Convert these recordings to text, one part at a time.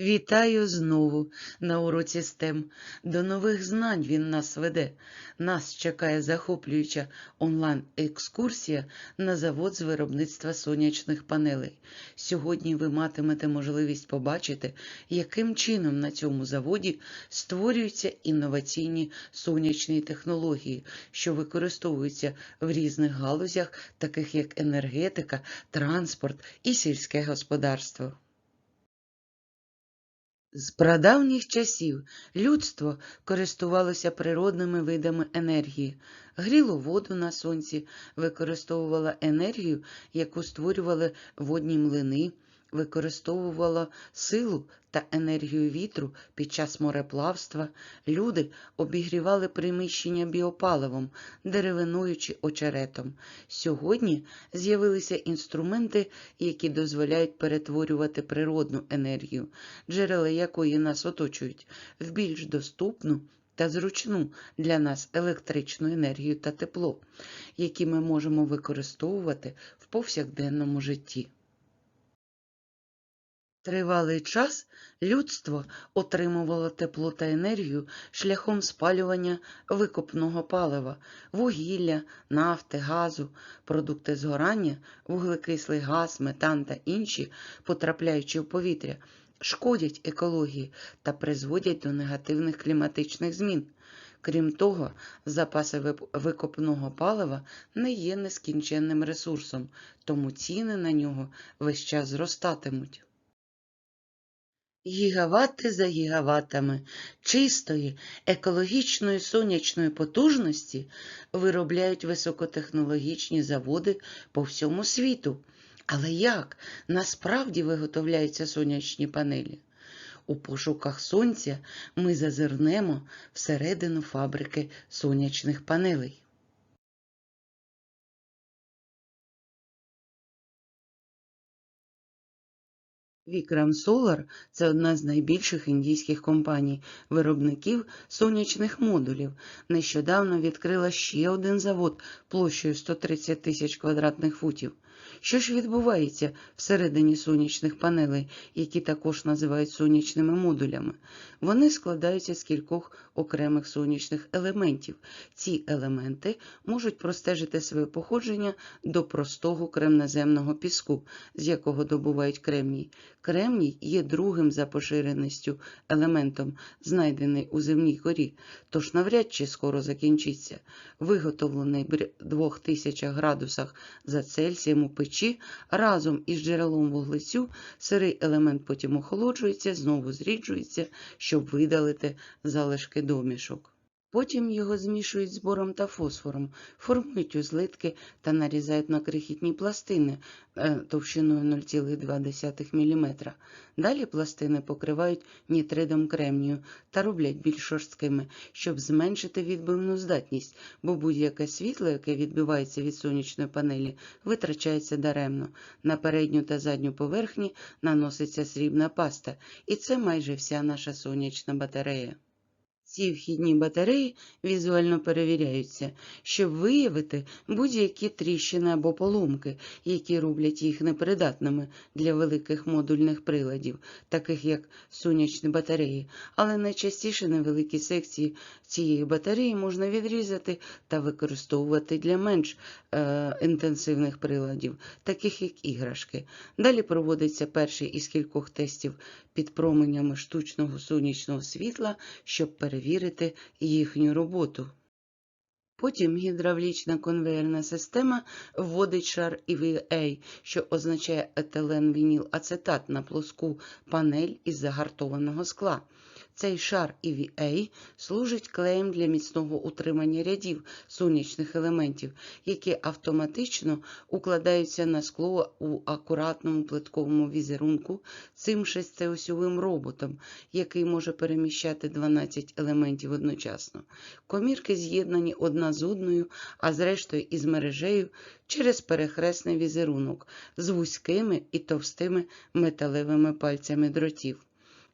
Вітаю знову на уроці STEM. До нових знань він нас веде. Нас чекає захоплююча онлайн-екскурсія на завод з виробництва сонячних панелей. Сьогодні ви матимете можливість побачити, яким чином на цьому заводі створюються інноваційні сонячні технології, що використовуються в різних галузях, таких як енергетика, транспорт і сільське господарство. З прадавніх часів людство користувалося природними видами енергії, гріло воду на сонці, використовувало енергію, яку створювали водні млини, використовувало силу та енергію вітру під час мореплавства. Люди обігрівали приміщення біопаливом, деревиною чи очеретом. Сьогодні з'явилися інструменти, які дозволяють перетворювати природну енергію, джерела якої нас оточують, в більш доступну та зручну для нас електричну енергію та тепло, які ми можемо використовувати в повсякденному житті. Тривалий час людство отримувало тепло та енергію шляхом спалювання викопного палива, вугілля, нафти, газу, продукти згорання, вуглекислий газ, метан та інші, потрапляючи в повітря, шкодять екології та призводять до негативних кліматичних змін. Крім того, запаси викопного палива не є нескінченним ресурсом, тому ціни на нього весь час зростатимуть. Гігавати за гігаватами чистої, екологічної сонячної потужності виробляють високотехнологічні заводи по всьому світу. Але як насправді виготовляються сонячні панелі? У пошуках сонця ми зазирнемо всередину фабрики сонячних панелей. Вікрам Solar – це одна з найбільших індійських компаній, виробників сонячних модулів. Нещодавно відкрила ще один завод площею 130 тисяч квадратних футів. Що ж відбувається всередині сонячних панелей, які також називають сонячними модулями? Вони складаються з кількох окремих сонячних елементів. Ці елементи можуть простежити своє походження до простого кремнеземного піску, з якого добувають кремній. Кремній є другим за поширеністю елементом, знайдений у земній корі, тож навряд чи скоро закінчиться. Виготовлений при 2000 градусах за Цельсієм у печі разом із джерелом вуглецю, сирий елемент потім охолоджується, знову зріджується, щоб видалити залишки домішок. Потім його змішують з бором та фосфором, формують у злитки та нарізають на крихітні пластини е, товщиною 0,2 мм. Далі пластини покривають нітридом кремнію та роблять більш шорсткими, щоб зменшити відбивну здатність, бо будь-яке світло, яке відбивається від сонячної панелі, витрачається даремно. На передню та задню поверхні наноситься срібна паста, і це майже вся наша сонячна батарея. Ці вхідні батареї візуально перевіряються, щоб виявити будь-які тріщини або поломки, які роблять їх непридатними для великих модульних приладів, таких як сонячні батареї, але найчастіше невеликі секції цієї батареї можна відрізати та використовувати для менш е, інтенсивних приладів, таких як іграшки. Далі проводиться перший із кількох тестів під променями штучного сонячного світла, щоб перевірити їхню роботу. Потім гідравлічна конвеєрна система вводить шар EVA, що означає етилен вініл ацетат на плоску панель із загартованого скла. Цей шар EVA служить клеєм для міцного утримання рядів сонячних елементів, які автоматично укладаються на скло у акуратному плитковому візерунку цим шестиосьовим роботом, який може переміщати 12 елементів одночасно. Комірки з'єднані одна з одною, а зрештою із мережею через перехресний візерунок з вузькими і товстими металевими пальцями дротів.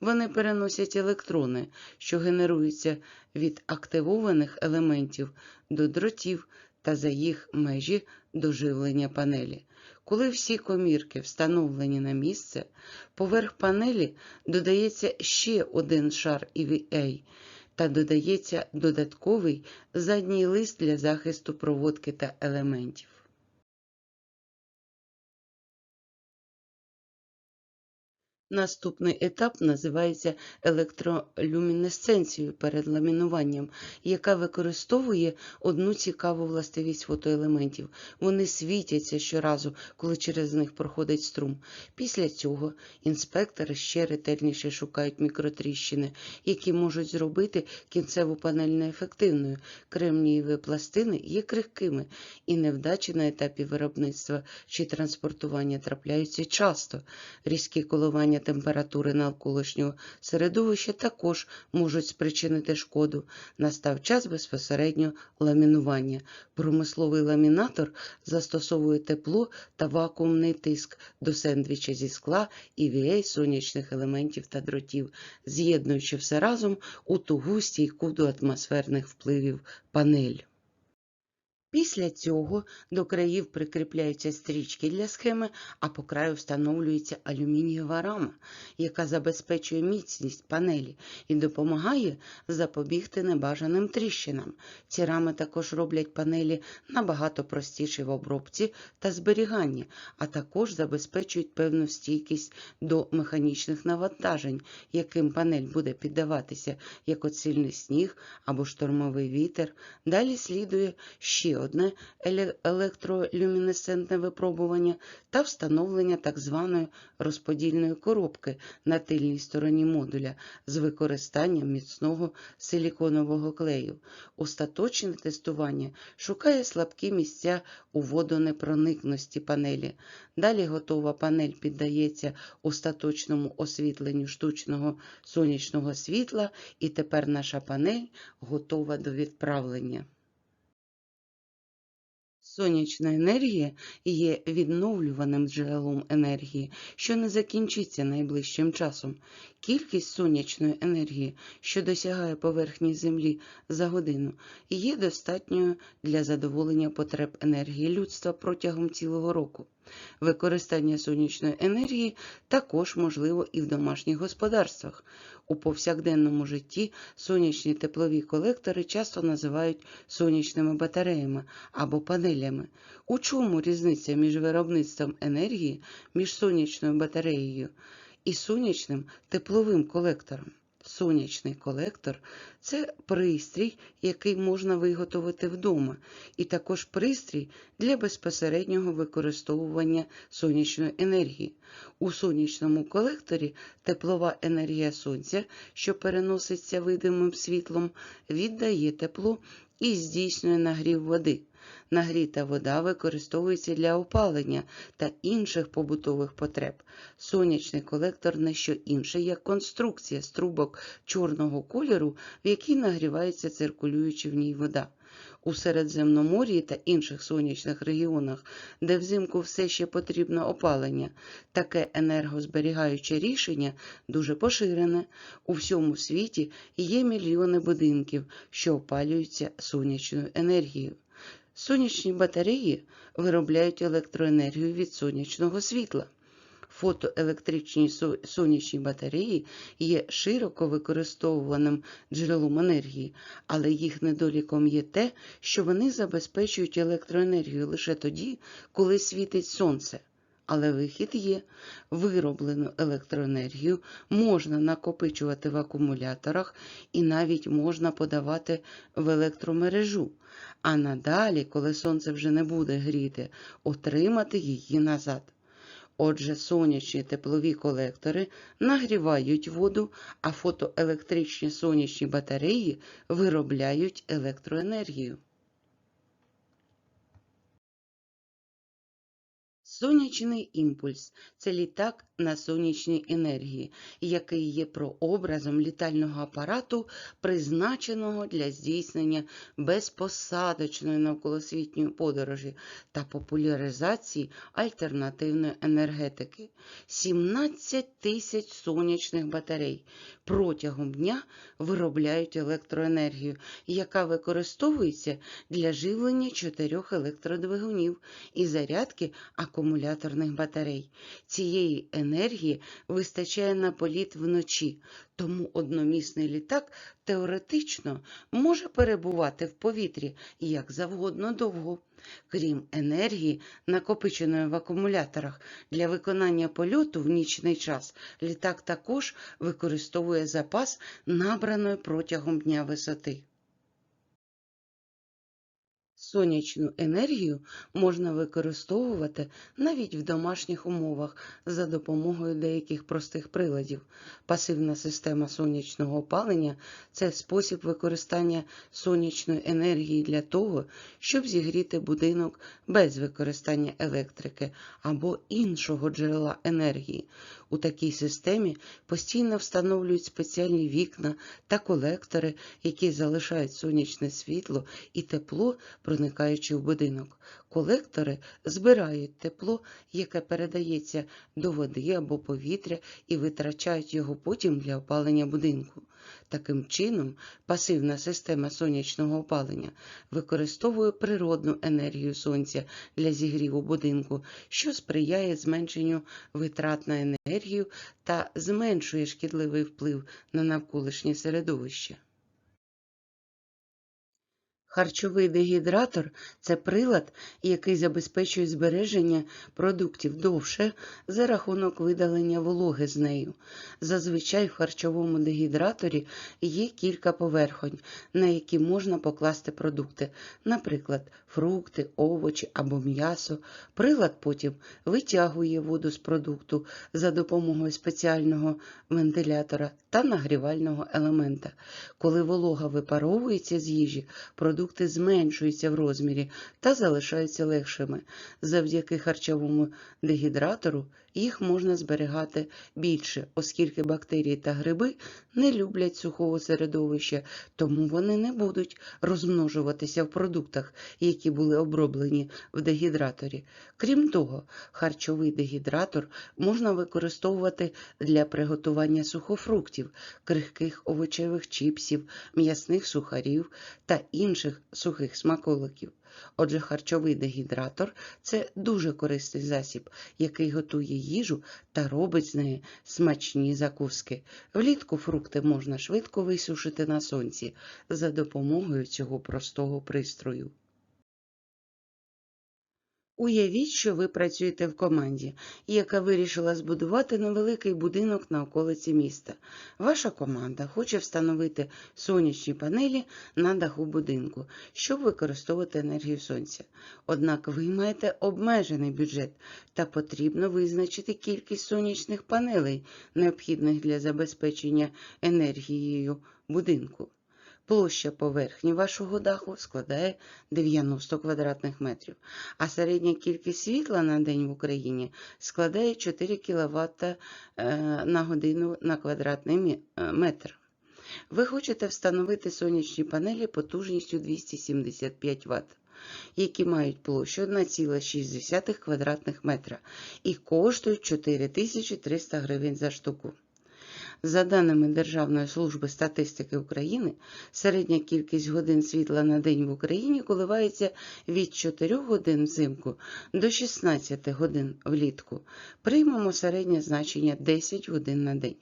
Вони переносять електрони, що генеруються від активованих елементів до дротів та за їх межі до живлення панелі. Коли всі комірки встановлені на місце, поверх панелі додається ще один шар EVA та додається додатковий задній лист для захисту проводки та елементів. Наступний етап називається електролюмінесценцією перед ламінуванням, яка використовує одну цікаву властивість фотоелементів. Вони світяться щоразу, коли через них проходить струм. Після цього інспектори ще ретельніше шукають мікротріщини, які можуть зробити кінцеву панель неефективною. Кремнієві пластини є крихкими, і невдачі на етапі виробництва чи транспортування трапляються часто. Різкі коливання температури навколишнього середовища також можуть спричинити шкоду. Настав час безпосередньо ламінування. Промисловий ламінатор застосовує тепло та вакуумний тиск до сендвіча зі скла, EVA, сонячних елементів та дротів, з'єднуючи все разом у тугу стійку до атмосферних впливів панель. Після цього до країв прикріпляються стрічки для схеми, а по краю встановлюється алюмінієва рама, яка забезпечує міцність панелі і допомагає запобігти небажаним тріщинам. Ці рами також роблять панелі набагато простіші в обробці та зберіганні, а також забезпечують певну стійкість до механічних навантажень, яким панель буде піддаватися, як от сніг або штормовий вітер. Далі слідує ще одне електролюмінесцентне випробування та встановлення так званої розподільної коробки на тильній стороні модуля з використанням міцного силіконового клею. Остаточне тестування шукає слабкі місця у водонепроникності панелі. Далі готова панель піддається остаточному освітленню штучного сонячного світла, і тепер наша панель готова до відправлення. Сонячна енергія є відновлюваним джерелом енергії, що не закінчиться найближчим часом. Кількість сонячної енергії, що досягає поверхні Землі за годину, є достатньою для задоволення потреб енергії людства протягом цілого року. Використання сонячної енергії також можливо і в домашніх господарствах. У повсякденному житті сонячні теплові колектори часто називають сонячними батареями або панелями. У чому різниця між виробництвом енергії між сонячною батареєю і сонячним тепловим колектором? Сонячний колектор це пристрій, який можна виготовити вдома, і також пристрій для безпосереднього використовування сонячної енергії. У сонячному колекторі теплова енергія сонця, що переноситься видимим світлом, віддає тепло і здійснює нагрів води. Нагріта вода використовується для опалення та інших побутових потреб. Сонячний колектор не що інше, як конструкція з трубок чорного кольору, в якій нагрівається циркулюючи в ній вода. У Середземномор'ї та інших сонячних регіонах, де взимку все ще потрібно опалення, таке енергозберігаюче рішення дуже поширене. У всьому світі є мільйони будинків, що опалюються сонячною енергією. Сонячні батареї виробляють електроенергію від сонячного світла. Фотоелектричні сонячні батареї є широко використовуваним джерелом енергії, але їх недоліком є те, що вони забезпечують електроенергію лише тоді, коли світить сонце. Але вихід є. Вироблену електроенергію можна накопичувати в акумуляторах і навіть можна подавати в електромережу. А надалі, коли сонце вже не буде гріти, отримати її назад. Отже, сонячні теплові колектори нагрівають воду, а фотоелектричні сонячні батареї виробляють електроенергію. Сонячний імпульс це літак на сонячній енергії, який є прообразом літального апарату, призначеного для здійснення безпосадочної навколосвітньої подорожі та популяризації альтернативної енергетики. 17 тисяч сонячних батарей протягом дня виробляють електроенергію, яка використовується для живлення чотирьох електродвигунів і зарядки акумуляторів акумуляторних батарей. Цієї енергії вистачає на політ вночі, тому одномісний літак теоретично може перебувати в повітрі як завгодно довго. Крім енергії, накопиченої в акумуляторах, для виконання польоту в нічний час літак також використовує запас набраної протягом дня висоти. Сонячну енергію можна використовувати навіть в домашніх умовах за допомогою деяких простих приладів. Пасивна система сонячного опалення це спосіб використання сонячної енергії для того, щоб зігріти будинок без використання електрики або іншого джерела енергії. У такій системі постійно встановлюють спеціальні вікна та колектори, які залишають сонячне світло і тепло, проникаючи в будинок. Колектори збирають тепло, яке передається до води або повітря, і витрачають його потім для опалення будинку. Таким чином, пасивна система сонячного опалення використовує природну енергію сонця для зігріву будинку, що сприяє зменшенню витрат на енергію та зменшує шкідливий вплив на навколишнє середовище. Харчовий дегідратор це прилад, який забезпечує збереження продуктів довше за рахунок видалення вологи з нею. Зазвичай в харчовому дегідраторі є кілька поверхонь, на які можна покласти продукти, наприклад, фрукти, овочі або м'ясо. Прилад потім витягує воду з продукту за допомогою спеціального вентилятора та нагрівального елемента. Коли волога випаровується з їжі, продукти зменшуються в розмірі та залишаються легшими. Завдяки харчовому дегідратору їх можна зберігати більше, оскільки бактерії та гриби не люблять сухого середовища, тому вони не будуть розмножуватися в продуктах, які були оброблені в дегідраторі. Крім того, харчовий дегідратор можна використовувати для приготування сухофруктів, крихких овочевих чіпсів, м'ясних сухарів та інших сухих смаколиків. Отже, харчовий дегідратор це дуже корисний засіб, який готує їжу та робить з неї смачні закуски. Влітку фрукти можна швидко висушити на сонці за допомогою цього простого пристрою. Уявіть, що ви працюєте в команді, яка вирішила збудувати невеликий будинок на околиці міста. Ваша команда хоче встановити сонячні панелі на даху будинку, щоб використовувати енергію сонця. Однак ви маєте обмежений бюджет та потрібно визначити кількість сонячних панелей, необхідних для забезпечення енергією будинку. Площа поверхні вашого даху складає 90 квадратних метрів, а середня кількість світла на день в Україні складає 4 кВт на годину на квадратний е, метр. Ви хочете встановити сонячні панелі потужністю 275 Вт, які мають площу 1,6 квадратних метра і коштують 4300 гривень за штуку. За даними Державної служби статистики України, середня кількість годин світла на день в Україні коливається від 4 годин взимку до 16 годин влітку. Приймемо середнє значення 10 годин на день.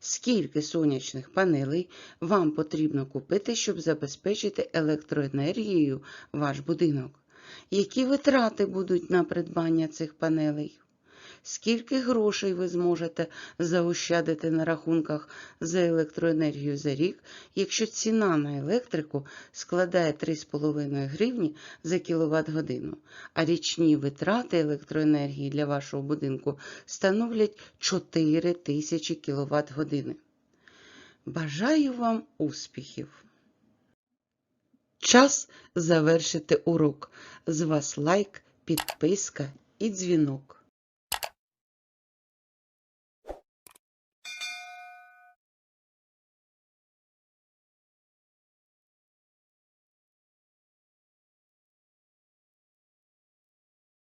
Скільки сонячних панелей вам потрібно купити, щоб забезпечити електроенергією ваш будинок? Які витрати будуть на придбання цих панелей? Скільки грошей ви зможете заощадити на рахунках за електроенергію за рік, якщо ціна на електрику складає 3,5 гривні за кіловат годину, а річні витрати електроенергії для вашого будинку становлять 4 тисячі кіловат години. Бажаю вам успіхів! Час завершити урок. З вас лайк, підписка і дзвінок.